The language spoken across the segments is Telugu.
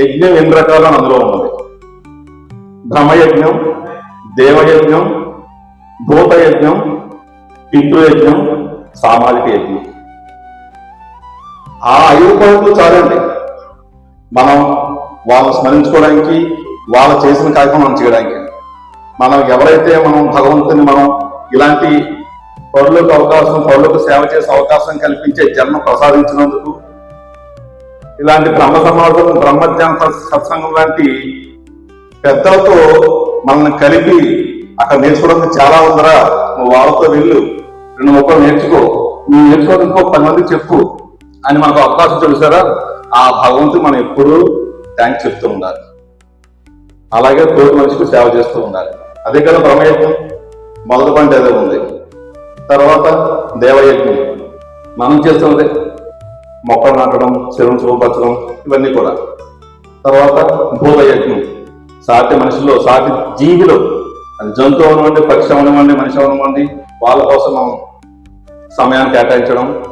యజ్ఞం ఎన్ని రకాలు అందులో ఉన్నది? బ్రహ్మయజ్ఞం దేవయజ్ఞం భూతయజ్ఞం పితృయజ్ఞం సామాజిక యజ్ఞం. ఆ ఐదు పనులు చాలండి. మనం వాళ్ళు స్మరించుకోవడానికి వాళ్ళు చేసిన కార్యక్రమం చేయడానికి. మనం ఎవరైతే మనం భగవంతుని మనం ఇలాంటి పౌరులకు అవకాశం పౌరులకు సేవ చేసే అవకాశం కల్పించే జన్మ ప్రసాదించినందుకు ఇలాంటి బ్రహ్మ సమాజం బ్రహ్మజ్ఞాన సత్సంగం లాంటి పెద్దలతో మనల్ని కలిపి అక్కడ నేర్చుకోవడానికి చాలా ఉందరా? నువ్వు వాళ్ళతో వెళ్ళు. రెండు ముక్కలు నేర్చుకో. నువ్వు నేర్చుకోవడం ఇంకో పది మంది చెప్పు అని మనకు అవకాశం చూసారా ఆ భగవంతుడు మనం ఎప్పుడూ థ్యాంక్స్ చెప్తూ ఉండాలి. అలాగే తోటి మనిషికి సేవ చేస్తూ ఉండాలి. అదే కదా బ్రహ్మయజ్ఞం. మొదటి పంట ఏదో ఉంది. తర్వాత దేవయజ్ఞం. మనం చేస్తున్నదే. మొక్కలు నాటడం చెరువును శుభపరచడం ఇవన్నీ కూడా. తర్వాత భూతయజ్ఞం. సాటి మనిషిలో సాటి జీవిలో. అది జంతువు అవనివ్వండి పక్షి అవనివ్వండి మనిషి అవనివ్వండి వాళ్ళ కోసం మనం సమయాన్ని కేటాయించడం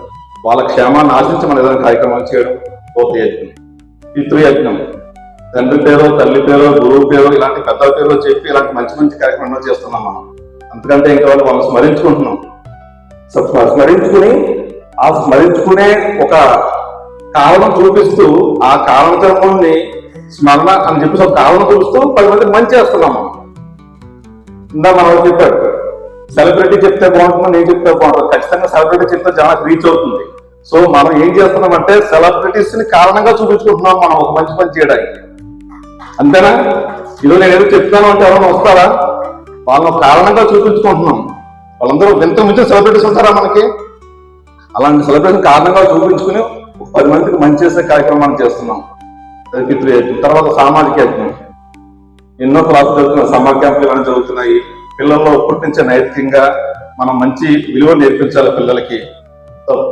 వాళ్ళ క్షేమాన్ని ఆశించి మన ఏదైనా కార్యక్రమాలు చేయడం భూతయజ్ఞం. పితృయజ్ఞం. తండ్రి పేరు తల్లి పేరు గురువు పేరు ఇలాంటి పెద్దల పేరు చెప్పి ఇలాంటి మంచి మంచి కార్యక్రమాలు చేస్తున్నాం మనం. అందుకంటే ఇంకా వాళ్ళు వాళ్ళని స్మరించుకుంటున్నాం. స్మరించుకుని ఆ స్మరించుకునే ఒక కారణం చూపిస్తూ ఆ కారణకర్మాన్ని స్మరణ అని చెప్పేసి ఒక కారణం చూపిస్తూ పది మంది మంచి చేస్తున్నాం మనం. ఇందా మనం చెప్పాడు సెలబ్రిటీ చెప్తే బాగుంటుంది నేను చెప్తే బాగుంటుంది. ఖచ్చితంగా సెలబ్రిటీ చెప్తే చాలా రీచ్ అవుతుంది. సో మనం ఏం చేస్తున్నామంటే సెలబ్రిటీస్ని కారణంగా చూపించుకుంటున్నాం మనం ఒక మంచి పని చేయడానికి. అంతేనా? ఈరోజు నేను ఏదో చెప్తాను అంటే ఎవరైనా వస్తారా? వాళ్ళని కారణంగా చూపించుకుంటున్నాం. వాళ్ళందరూ ఎంత ముందు సెలబ్రిటీస్ ఉంటారా మనకి? అలాంటి సెలబ్రేషన్ కారణంగా చూపించుకుని పది మందికి మంచి చేసే కార్యక్రమాన్ని చేస్తున్నాం. అది తర్వాత సామాజిక యజ్ఞం ఎన్నో క్లాసులు జరుగుతున్నాయి. సమ్మర్ క్యాంపులు ఇవన్నీ జరుగుతున్నాయి? పిల్లల్లో ఇప్పటి నైతికంగా మనం మంచి విలువ నేర్పించాలి పిల్లలకి.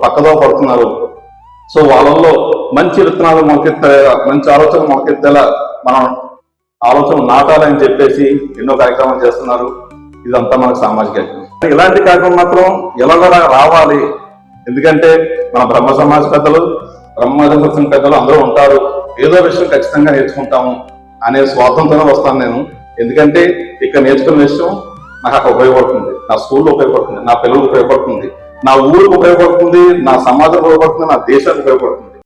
పక్కదో పడుతున్నారు. సో వాళ్ళల్లో మంచి విత్తనాలు మొలకెత్తే మంచి ఆలోచన మొలకెత్తేలా మనం ఆలోచన నాటాలని చెప్పేసి ఎన్నో కార్యక్రమాలు చేస్తున్నారు. ఇదంతా మనకు సామాజిక యజ్ఞం ఇలాంటి కార్యక్రమం మాత్రం ఎలా రావాలి. ఎందుకంటే మన బ్రహ్మ సమాజ పెద్దలు బ్రహ్మజన సత్సంగ పెద్దలు అందరూ ఉంటారు. ఏదో విషయం ఖచ్చితంగా నేర్చుకుంటాము అనే స్వార్థంతోనే వస్తాను నేను. ఎందుకంటే ఇక్కడ నేర్చుకున్న విషయం నాకు అక్కడ ఉపయోగపడుతుంది. నా స్కూల్లో ఉపయోగపడుతుంది నా పిల్లలకు ఉపయోగపడుతుంది నా ఊరికి ఉపయోగపడుతుంది నా సమాజం ఉపయోగపడుతుంది నా దేశానికి ఉపయోగపడుతుంది.